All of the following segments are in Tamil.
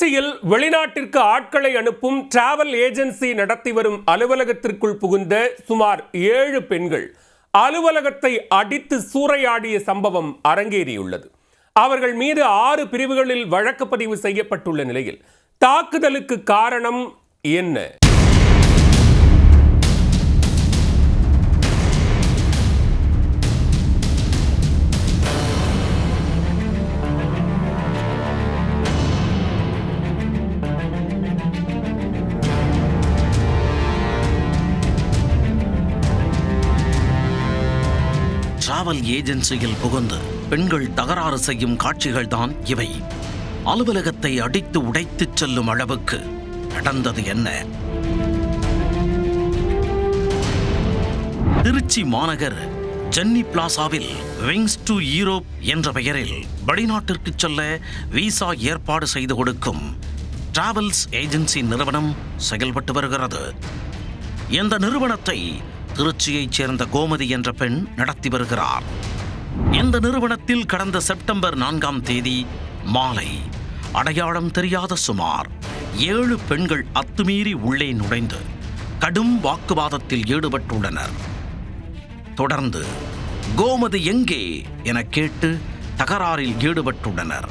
திருச்சியில் வெளிநாட்டிற்கு ஆட்களை அனுப்பும் டிராவல் ஏஜென்சி நடத்தி வரும் அலுவலகத்திற்குள் புகுந்த சுமார் ஏழு பெண்கள் அலுவலகத்தை அடித்து சூறையாடிய சம்பவம் அரங்கேறியுள்ளது. அவர்கள் மீது ஆறு பிரிவுகளில் வழக்கு பதிவு செய்யப்பட்டுள்ள நிலையில் தாக்குதலுக்கு காரணம் என்ன? டிராவல் ஏஜென்சியில் புகுந்து பெண்கள் தகராறு செய்யும் காட்சிகள்தான் இவை. அலுவலகத்தை அடித்து உடைத்துச் செல்லும் அளவுக்கு நடந்தது என்ன? திருச்சி மாநகர் ஜென்னி பிளாசாவில் விங்ஸ் டு ஈரோப் என்ற பெயரில் வெளிநாட்டிற்கு செல்ல விசா ஏற்பாடு செய்து கொடுக்கும் டிராவல்ஸ் ஏஜென்சி நிறுவனம் செயல்பட்டு வருகிறது. இந்த நிறுவனத்தை திருச்சியைச் சேர்ந்த கோமதி என்ற பெண் நடத்தி வருகிறார். இந்த நிறுவனத்தில் கடந்த செப்டம்பர் நான்காம் தேதி மாலை அடையாளம் தெரியாத சுமார் ஏழு பெண்கள் அத்துமீறி உள்ளே நுழைந்து கடும் வாக்குவாதத்தில் ஈடுபட்டுள்ளனர். தொடர்ந்து கோமதி எங்கே என கேட்டு தகராறில் ஈடுபட்டுள்ளனர்.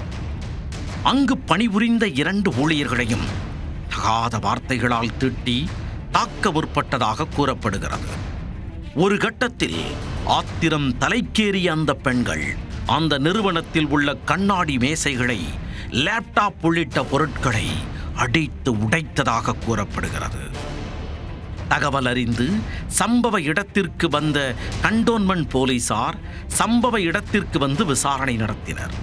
அங்கு பணிபுரிந்த இரண்டு ஊழியர்களையும் தகாத வார்த்தைகளால் திட்டி தாக்க முற்பட்டதாக கூறப்படுகிறது. ஒரு கட்டத்தில் ஆத்திரம் தலைக்கேறிய அந்த பெண்கள் அந்த நிறுவனத்தில் உள்ள கண்ணாடி மேசைகளை லேப்டாப் உள்ளிட்ட பொருட்களை அடித்து உடைத்ததாக கூறப்படுகிறது. தகவல் அறிந்து சம்பவ இடத்திற்கு வந்த கண்டோன்மெண்ட் போலீசார் சம்பவ இடத்திற்கு வந்து விசாரணை நடத்தினர்.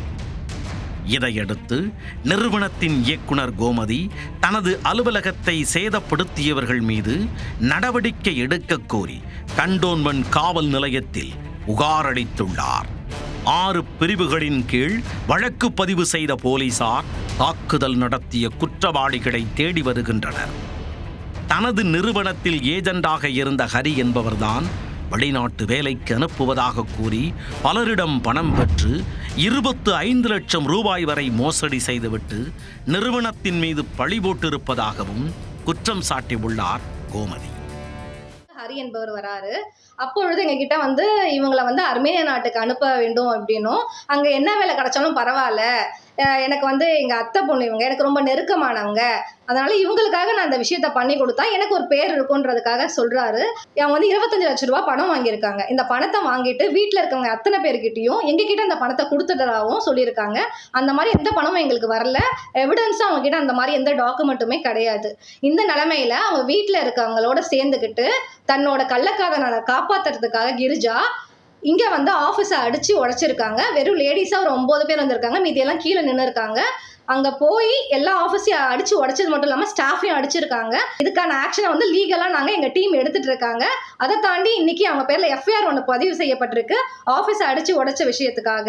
இதையடுத்து நிறுவனத்தின் இயக்குனர் கோமதி தனது அலுவலகத்தை சேதப்படுத்தியவர்கள் மீது நடவடிக்கை எடுக்க கோரி கண்டோன்மெண்ட் காவல் நிலையத்தில் புகார் அளித்துள்ளார். ஆறு பிரிவுகளின் கீழ் வழக்கு பதிவு செய்த போலீசார் தாக்குதல் நடத்திய குற்றவாளிகளை தேடி வருகின்றனர். தனது நிறுவனத்தில் ஏஜெண்டாக இருந்த ஹரி என்பவர்தான் வெளிநாட்டு வேலைக்கு அனுப்புவதாக கூறி பலரிடம் பணம் பெற்று இருபத்து ஐந்து லட்சம் ரூபாய் வரை மோசடி செய்துவிட்டு நிறுவனத்தின் மீது பழி போட்டிருப்பதாகவும் குற்றம் சாட்டியுள்ளார் கோமதி. ஹரி என்பவர் வராரு. அப்பொழுது எங்ககிட்ட வந்து இவங்களை வந்து அர்மேனியா நாட்டுக்கு அனுப்ப வேண்டும் அப்படின்னும். அங்கே என்ன வேலை கிடைச்சாலும் பரவாயில்ல. எனக்கு வந்து எங்கள் அத்தை பொண்ணு இவங்க எனக்கு ரொம்ப நெருக்கமானவங்க. அதனால இவங்களுக்காக நான் அந்த விஷயத்த பண்ணி கொடுத்தா எனக்கு ஒரு பேர் இருக்குன்றதுக்காக சொல்றாரு. அவங்க வந்து இருபத்தஞ்சு லட்ச ரூபா பணம் வாங்கியிருக்காங்க. இந்த பணத்தை வாங்கிட்டு வீட்டில் இருக்கவங்க அத்தனை பேர்கிட்டையும் எங்ககிட்ட அந்த பணத்தை கொடுத்துட்டதாகவும் சொல்லியிருக்காங்க. அந்த மாதிரி எந்த பணமும் எங்களுக்கு வரல. எவிடன்ஸும் அவங்க கிட்ட அந்த மாதிரி எந்த டாக்குமெண்ட்டுமே கிடையாது. இந்த நிலமையில அவங்க வீட்டில் இருக்கவங்களோட சேர்ந்துக்கிட்டு தன்னோட கள்ளக்காதனை காப்பாத்துறதுக்காக கிரிஜா இங்கே வந்து ஆஃபீஸை அடித்து உடைச்சிருக்காங்க. வெறும் லேடிஸாக ஒரு ஒம்பது பேர் வந்திருக்காங்க. மீதியெல்லாம் கீழே நின்று இருக்காங்க அங்கே போய் எல்லா ஆஃபீஸையும் அடித்து உடைச்சது மட்டும் இல்லாமல் ஸ்டாஃபையும் அடிச்சிருக்காங்க. இதுக்கான ஆக்ஷனை வந்து லீகலாக நாங்கள் எங்கள் டீம் எடுத்துகிட்டு இருக்காங்க. அதை தாண்டி இன்னைக்கு அவங்க பேரில் எஃப்ஐஆர் ஒன்று பதிவு செய்யப்பட்டிருக்கு. ஆஃபீஸை அடித்து உடைச்ச விஷயத்துக்காக.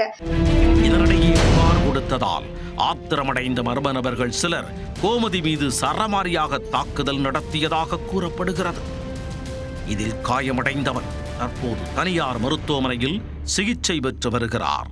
இதனிடையே புகார் கொடுத்ததால் ஆத்திரமடைந்த மர்ம நபர்கள் சிலர் கோமதி மீது சரமாரியாக தாக்குதல் நடத்தியதாக கூறப்படுகிறது. இதில் காயமடைந்தவன் தற்போது தனியார் மருத்துவமனையில் சிகிச்சை பெற்று வருகிறார்.